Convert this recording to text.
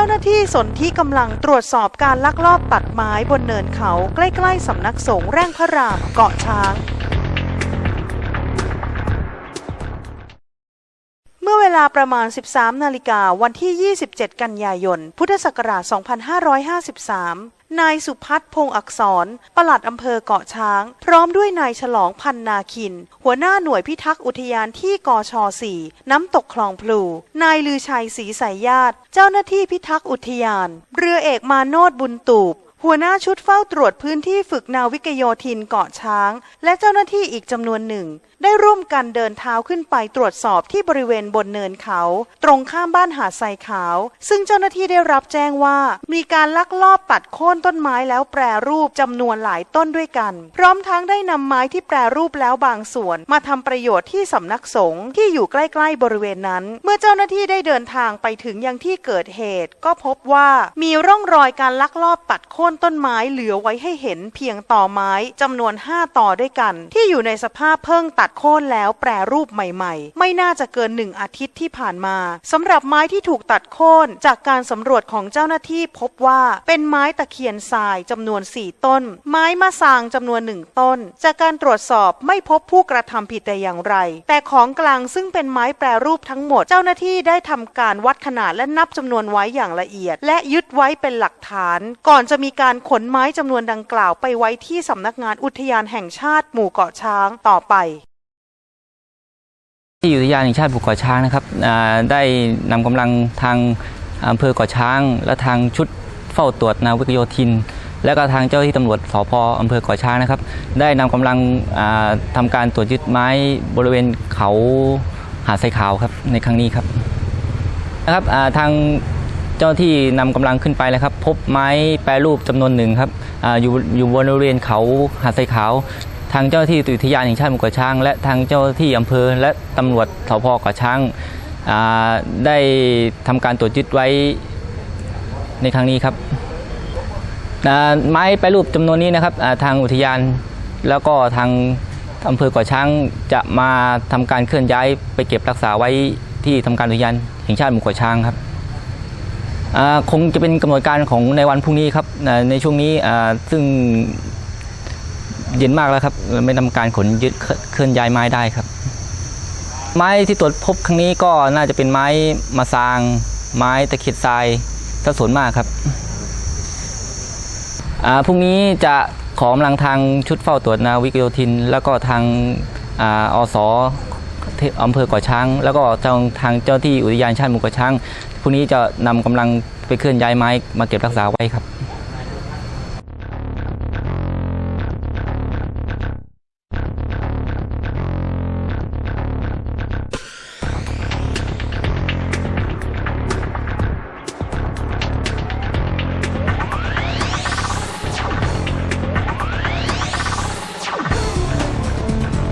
าหน้าที่สนที่กำลังตรวจสอบการลักลอบตัดไม้บนเนินเขาใกล้ๆสำนักสงฆ์แร่งพระรามเกาะช้าง เมื่อเวลาประมาณ 13 นาฬิกาวันที่ 27 กันยายน พุทธศักราช 2553 นายสุพัฒน์พงศ์อักษร ปลัดอำเภอเกาะช้าง พร้อมด้วยนายฉลองพันนาคิน หัวหน้าหน่วยพิทักษ์อุทยานที่กช4น้ำตกคลองพลู นายลือชัยศรีสายญาติ เจ้าหน้าที่พิทักษ์อุทยาน เรือเอกมาโนดบุญตูบ หัวหน้าชุดเฝ้าตรวจพื้นที่ฝึกนาวิกโยธินเกาะช้าง และเจ้าหน้าที่อีกจำนวนหนึ่ง ได้ร่วมกันเดินเท้าขึ้นไปตรวจสอบที่บริเวณบนเนินเขา ตรงข้ามบ้านหาดทรายขาว ซึ่งเจ้าหน้าที่ได้รับแจ้งว่า มีการลักลอบตัดโค่นต้นไม้แล้วแปรรูปจำนวนหลายต้นด้วยกัน พร้อมทั้งได้นำไม้ที่แปรรูปแล้วบางส่วน มาทำประโยชน์ที่สำนักสงฆ์ที่อยู่ใกล้ๆบริเวณนั้น เมื่อเจ้าหน้าที่ได้เดินทางไปถึงยังที่เกิดเหตุ ก็พบว่ามีร่องรอยการลักลอบตัดโค่นต้นไม้เหลือไว้ให้เห็นเพียงต่อไม้จำนวน5ต่อด้วยกัน ที่อยู่ในสภาพเพิ่งตัดโค่นแล้วแปรรูปใหม่ๆ ไม่น่าจะเกินหนึ่งอาทิตย์ที่ผ่านมาสำหรับไม้ที่ถูกตัดโค่นจากการสำรวจของเจ้าหน้าที่พบว่าเป็นไม้ตะเคียนทรายจำนวน4ต้น ไม้มะสางจำนวนหนึ่งต้น จากการตรวจสอบไม่พบผู้กระทำผิดแต่อย่างไร แต่ของกลางซึ่งเป็นไม้แปรรูปทั้งหมด เจ้าหน้าที่ได้ทำการวัดขนาดและนับจำนวนไว้อย่างละเอียด และยึดไว้เป็นหลัก ฐาน ก่อนจะมีการขนไม้จำนวนดังกล่าวไปไว้ที่สำนักงานอุทยานแห่งชาติหมู่เกาะช้างต่อไป ที่อุทยานแห่งชาติภูเกาะช้างนะครับอ่าได้นำกำลังทางอำเภอเกาะช้าง และทางชุดเฝ้าตรวจนาวิกโยธิน และก็ทางเจ้าหน้าที่ตำรวจสพอำเภอเกาะช้างนะครับ ได้นำกำลังอ่าทำการตรวจยึดไม้บริเวณเขาหาดทรายขาวครับในครั้งนี้ครับนะครับอ่าทาง เจ้าที่นำกำลังขึ้นไปแล้วครับ พบไม้แปรรูปจำนวนหนึ่งครับออยู่อยู่บริเวณเขาหาดทรายขาว ทางเจ้าที่อุทยานแห่งชาติหมู่เกาะช้าง และทางเจ้าที่อำเภอและตำรวจสพเกาะช้างาได้ทำการตรวจยึดไว้ในครั้งนี้ครับไม้แปรรูปจำนวนนี้นะครับาทางอุทยานแล้วก็ทางอำเภอเกาะช้างจะมาทำการเคลื่อนย้ายไปเก็บรักษาไว้ที่ทำการอุทยานแห่งชาติหมู่เกาะช้างครับ คงจะเป็นกำหนดการของในวันพรุ่งนี้ครับในช่วงนี้ซึ่งเย็นมากแล้วครับ ไม่ทำการขนยึดเคลื่อนย้ายไม้ได้ครับ ไม้ที่ตรวจพบครั้งนี้ก็น่าจะเป็นไม้มาซาง ไม้ตะเข็ดทรายซะส่วนมากครับพรุ่งนี้จะขอกำลังทางชุดเฝ้าตรวจนาวิกโยธิน แล้วก็ทางอาอส อำเภอเก่อช้าง แล้วก็ทางทางเจ้าที่อุทยานชาติหมู่เก่อช้างพรุ่งนี้จะนำกำลังไปเคลื่อนย้ายไม้มาเก็บรักษาไว้ครับ